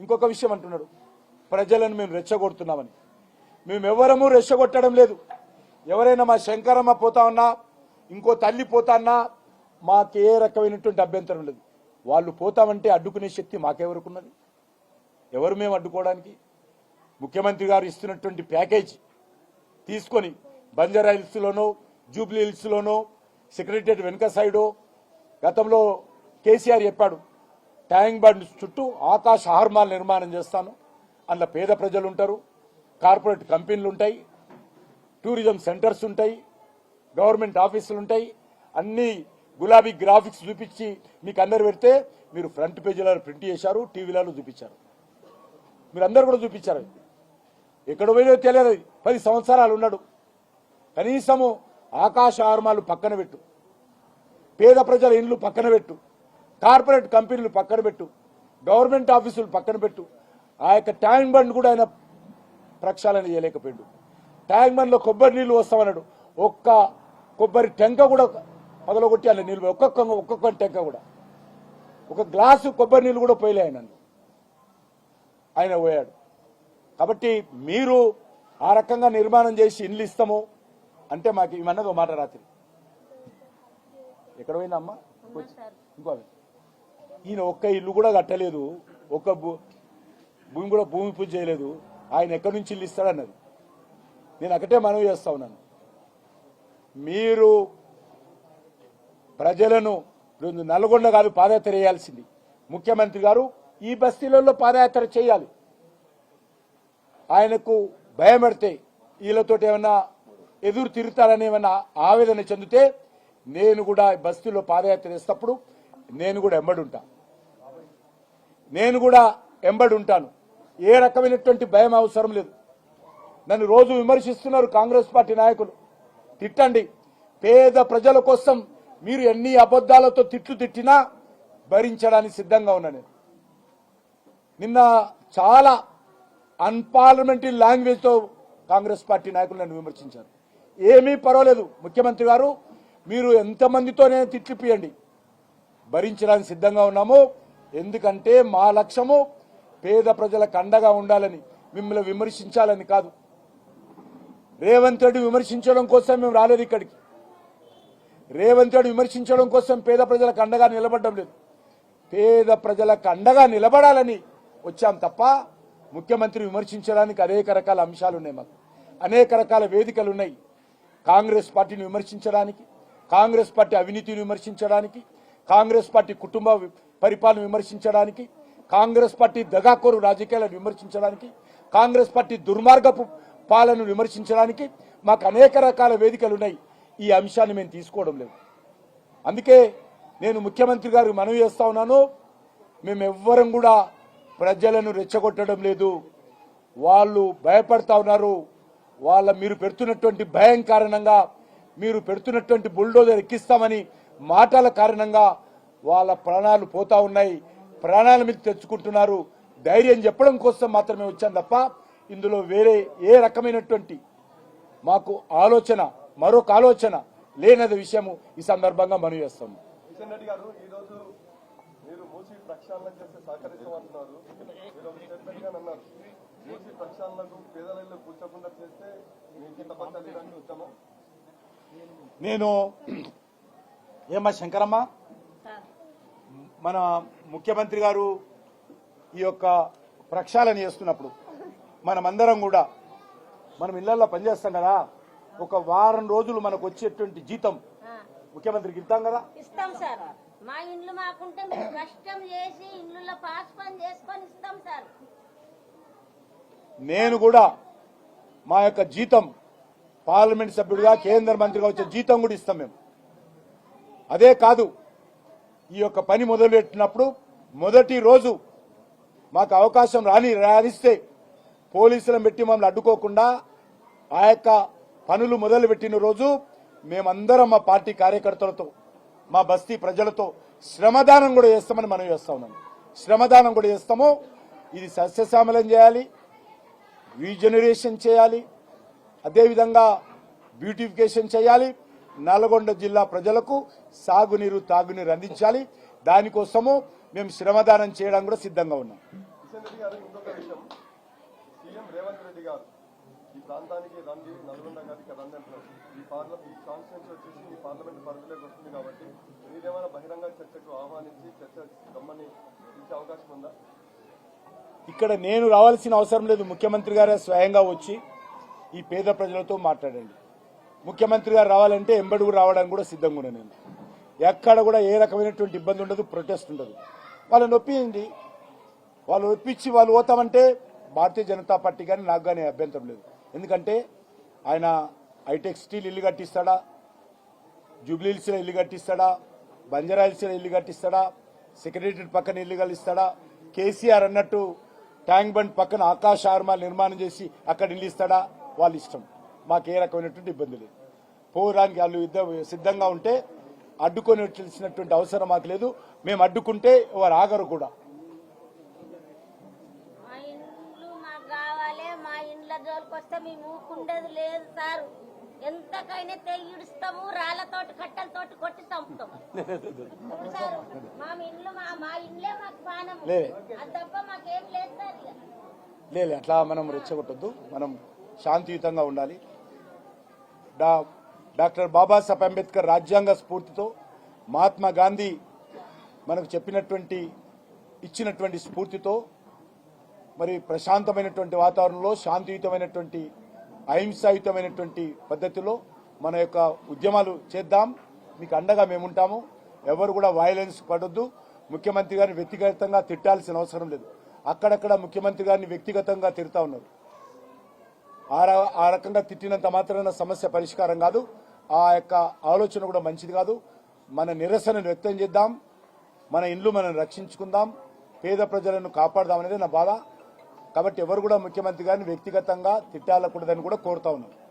ఇంకొక విషయం అంటున్నాడు. ప్రజలను మేము రెచ్చగొడుతున్నామని. మేము ఎవరము రెచ్చగొట్టడం లేదు. ఎవరైనా మా శంకరమ్మ పోతా ఉన్నా ఇంకో తల్లి పోతాన్నా మాకే రకమైనటువంటి అభ్యంతరం లేదు. వాళ్ళు పోతామంటే అడ్డుకునే శక్తి మాకెవరుకున్నది ఎవరు మేము అడ్డుకోవడానికి? ముఖ్యమంత్రి గారు ఇస్తున్నటువంటి ప్యాకేజ్ తీసుకొని బంజారా హిల్స్లోనో జూబ్లీ హిల్స్లోనో సెక్రటరియట్ వెనుక సైడో గతంలో కేసీఆర్ చెప్పాడు. ట్యాంక్ బండ్ చుట్టూ ఆకాశ హార్మాల్ నిర్మాణం చేస్తాను. అందులో పేద ప్రజలు ఉంటారు కార్పొరేట్ కంపెనీలు ఉంటాయి టూరిజం సెంటర్స్ ఉంటాయి. గవర్నమెంట్ ఆఫీసులు ఉంటాయి అన్ని గులాబీ గ్రాఫిక్స్ చూపించి మీకు అందరు పెడితే మీరు ఫ్రంట్ పేజీలలో ప్రింట్ చేశారు టీవీలలో చూపించారు. మీరు అందరు కూడా చూపించారు. ఎక్కడ పోయినో తెలియదు. పది సంవత్సరాలు ఉన్నాడు. కనీసము ఆకాశ ఆర్మాలు పక్కన పెట్టు. పేద ప్రజల ఇండ్లు పక్కన పెట్టు. కార్పొరేట్ కంపెనీలు పక్కన పెట్టు. గవర్నమెంట్ ఆఫీసులు పక్కన పెట్టు. ఆ యొక్క ట్యాంక్ బండ్ కూడా ఆయన ప్రక్షాళన చేయలేకపోయాడు. ట్యాంక్ బండ్లో కొబ్బరి నీళ్ళు వస్తామన్నాడు ఒక్క కొబ్బరి టెంక కూడా పగలగొట్టి అలా నీళ్ళు ఒక్కొక్క ఒక్కొక్క టెంక కూడా. ఒక గ్లాసు కొబ్బరి నీళ్ళు కూడా పోయలే ఆయన ఆయన పోయాడు. కాబట్టి మీరు ఆ రకంగా నిర్మాణం చేసి ఇండ్లు ఇస్తాము అంటే మాకు ఇవన్నది మాట రాత్రి. ఎక్కడ పోయిందా అమ్మా ఇంకో. ఈయన ఒక్క ఇల్లు కూడా కట్టలేదు. ఒక్క భూ- భూమి కూడా భూమి పూజ చేయలేదు. ఆయన ఎక్కడి నుంచి ఇల్లు ఇస్తాడన్నది. నేను ఒకటే మనవి చేస్తా ఉన్నాను. మీరు ప్రజలను నల్గొండ గారు పాదయాత్ర చేయాల్సింది. ముఖ్యమంత్రి గారు ఈ బస్తీలలో పాదయాత్ర చేయాలి. ఆయనకు భయం పెడితే వీళ్ళతో ఏమన్నా ఎదురు తిరుగుతారని ఏమన్నా ఆవేదన చెందితే నేను కూడా బస్తీలో పాదయాత్ర చేసేటప్పుడు నేను కూడా ఎంబడి నేను కూడా ఎంబడి ఉంటాను. ఏ రకమైనటువంటి భయం అవసరం లేదు. నన్ను రోజు విమర్శిస్తున్నారు కాంగ్రెస్ పార్టీ నాయకులు. తిట్టండి. పేద ప్రజల కోసం మీరు ఎన్ని అబద్ధాలతో తిట్లు తిట్టినా భరించడానికి సిద్ధంగా ఉన్నా నేను. నిన్న చాలా అన్పార్లమెంటరీ లాంగ్వేజ్తో కాంగ్రెస్ పార్టీ నాయకులు నన్ను విమర్శించారు. ఏమీ పర్వాలేదు ముఖ్యమంత్రి గారు. మీరు ఎంతమందితోనే తిట్లిపియండి భరించడానికి సిద్ధంగా ఉన్నాము. ఎందుకంటే మా లక్ష్యము పేద ప్రజలకు అండగా ఉండాలని మిమ్మల్ని విమర్శించాలని కాదు. రేవంత్ రెడ్డి విమర్శించడం కోసం మేము రాలేదు ఇక్కడికి. రేవంత్ రెడ్డి విమర్శించడం కోసం పేద ప్రజలకు అండగా నిలబడడం లేదు. పేద ప్రజలకు అండగా నిలబడాలని వచ్చాం తప్ప ముఖ్యమంత్రి విమర్శించడానికి అనేక రకాల అంశాలు ఉన్నాయి మాకు. అనేక రకాల వేదికలు ఉన్నాయి. కాంగ్రెస్ పార్టీని విమర్శించడానికి కాంగ్రెస్ పార్టీ అవినీతిని విమర్శించడానికి కాంగ్రెస్ పార్టీ కుటుంబ పరిపాలన విమర్శించడానికి కాంగ్రెస్ పార్టీ దగాకోరు రాజకీయాలను విమర్శించడానికి కాంగ్రెస్ పార్టీ దుర్మార్గపు పాలన విమర్శించడానికి మాకు అనేక రకాల వేదికలు ఉన్నాయి. ఈ అంశాన్ని మేము తీసుకోవడం లేదు. అందుకే నేను ముఖ్యమంత్రి గారికి మనవి చేస్తా ఉన్నాను. మేమెవ్వరం కూడా ప్రజలను రెచ్చగొట్టడం లేదు. వాళ్ళు భయపడతా ఉన్నారు. వాళ్ళ మీరు పెడుతున్నటువంటి భయం కారణంగా మీరు పెడుతున్నటువంటి బుల్డోజర్ ఎక్కిస్తామని మాటల కారణంగా వాళ్ళ ప్రాణాలు పోతా ఉన్నాయి. ప్రాణాల మీద తెచ్చుకుంటున్నారు. ధైర్యం చెప్పడం కోసం మాత్రమే వచ్చాం తప్ప ఇందులో వేరే ఏ రకమైనటువంటి మాకు ఆలోచన మరొక ఆలోచన లేనది విషయము ఈ సందర్భంగా మనవి చేస్తాము నేను ఏమ్మా శంకరమ్మ? మన ముఖ్యమంత్రి గారు ఈ యొక్క ప్రక్షాళన చేస్తున్నప్పుడు మనమందరం కూడా మనం ఇళ్ళలో పనిచేస్తాం కదా ఒక వారం రోజులు మనకు వచ్చేటువంటి జీతం ముఖ్యమంత్రికి ఇస్తాం కదా? ఇస్తాం సార్. మా ఇండ్లు మాకుంటే మేము కష్టం చేసి పాస్ పని చేసుకొని ఇస్తాం సార్. నేను కూడా మా యొక్క జీతం పార్లమెంట్ సభ్యుడిగా కేంద్ర మంత్రిగా వచ్చే జీతం కూడా ఇస్తాం మేము. అదే కాదు ఈ యొక్క పని మొదలుపెట్టినప్పుడు మొదటి రోజు మాకు అవకాశం రాని రానిస్తే పోలీసులను పెట్టి మమ్మల్ని అడ్డుకోకుండా ఆ యొక్క పనులు మొదలుపెట్టిన రోజు మేమందరం మా పార్టీ కార్యకర్తలతో మా బస్తీ ప్రజలతో శ్రమదానం కూడా చేస్తామని మనం చేస్తా ఉన్నాం. శ్రమదానం కూడా చేస్తాము. ఇది సస్యశ్యామలం చేయాలి రీజనరేషన్ చేయాలి అదేవిధంగా బ్యూటిఫికేషన్ చేయాలి. నల్గొండ జిల్లా ప్రజలకు సాగునీరు తాగునీరు అందించాలి. దానికోసము మేము శ్రమదానం చేయడం కూడా సిద్ధంగా ఉన్నాం. కిషన్ రెడ్డి గారు ఇంకొక విషయం. సీఎం రేవంత్ రెడ్డి గారు ఈ ప్రాంతానికి రండి నల్గొండ గారికి రండి అంటున్నారు. ఈ పార్లమెంట్ ఈ కాన్స్టిట్యూన్సీ వచ్చేసి ఈ పార్లమెంట్ పరిధిలోకి వస్తుంది కాబట్టి మీరేమైనా బహిరంగ చర్చకు ఆహ్వానించి చర్చ రమ్మని ఇచ్చే అవకాశం ఉందా? ఇక్కడ నేను రావాల్సిన అవసరం లేదు. ముఖ్యమంత్రి గారే స్వయంగా వచ్చి ఈ పేద ప్రజలతో మాట్లాడండి. ముఖ్యమంత్రి గారు రావాలంటే ఎంబడుగు రావడానికి కూడా సిద్ధంగా ఉన్నాను నేను. ఎక్కడ కూడా ఏ రకమైనటువంటి ఇబ్బంది ఉండదు ప్రొటెస్ట్ ఉండదు. వాళ్ళని ఒప్పియండి వాళ్ళు ఒప్పించి వాళ్ళు పోతామంటే భారతీయ జనతా పార్టీ కానీ నాకు కానీ అభ్యంతరం లేదు. ఎందుకంటే ఆయన హైటెక్ స్టీల్ ఇల్లు కట్టిస్తాడా జూబ్లీహిల్స్లో ఇల్లు కట్టిస్తాడా బంజారాహిల్స్లో ఇల్లు కట్టిస్తాడా సెక్రటరియట్ పక్కన ఇల్లు కలిస్తాడా కేసీఆర్ అన్నట్టు ట్యాంక్ బండ్ పక్కన ఆకాశ ఆర్మాలు నిర్మాణం చేసి అక్కడ ఇల్లు ఇస్తాడా వాళ్ళ ఇష్టం. మాకు ఏ రకమైనటువంటి ఇబ్బంది లేదు. పోవడానికి వాళ్ళు సిద్ధంగా ఉంటే అడ్డుకొని తెలిసినటువంటి అవసరం మాకు లేదు. మేము అడ్డుకుంటే వారు ఆగరు కూడా. వస్తే మేము ఊకుండేది లేదు సార్. ఎంతకైనా తెగిడుస్తాము రాళ్ళతోటి కట్టెలతోటి కొట్టి చంపుతాం. చూడు సార్ మా ఇండ్లు మా మా ఇండ్లే మాకు పానము లే. అది తప్ప మాకేం లేదు సార్ ఇక. లేదు అట్లా మనం రెచ్చగొట్టద్దు. మనం శాంతియుతంగా ఉండాలి. డా డాక్టర్ బాబాసాహెబ్ అంబేద్కర్ రాజ్యాంగ స్ఫూర్తితో మహాత్మా గాంధీ మనకు చెప్పినటువంటి ఇచ్చినటువంటి స్ఫూర్తితో మరి ప్రశాంతమైనటువంటి వాతావరణంలో శాంతియుతమైనటువంటి అహింసాయుతమైనటువంటి పద్ధతిలో మన యొక్క ఉద్యమాలు చేద్దాం. మీకు అండగా మేముంటాము. ఎవరు కూడా వైలెన్స్ పడొద్దు. ముఖ్యమంత్రి గారిని వ్యక్తిగతంగా తిట్టాల్సిన అవసరం లేదు. అక్కడక్కడ ముఖ్యమంత్రి గారిని వ్యక్తిగతంగా తిడతా ఉన్నారు. ఆ ఆ రకంగా తిట్టినంత మాత్రాన సమస్య పరిష్కారం కాదు. ఆ యొక్క ఆలోచన కూడా మంచిది కాదు. మన నిరసనను వ్యక్తం చేద్దాం. మన ఇండ్లు మనం రక్షించుకుందాం. పేద ప్రజలను కాపాడదాం అనేది నా బాధ. కాబట్టి ఎవరు కూడా ముఖ్యమంత్రి గారిని వ్యక్తిగతంగా తిట్టాలకూడదని కూడా కోరుతా ఉన్నాను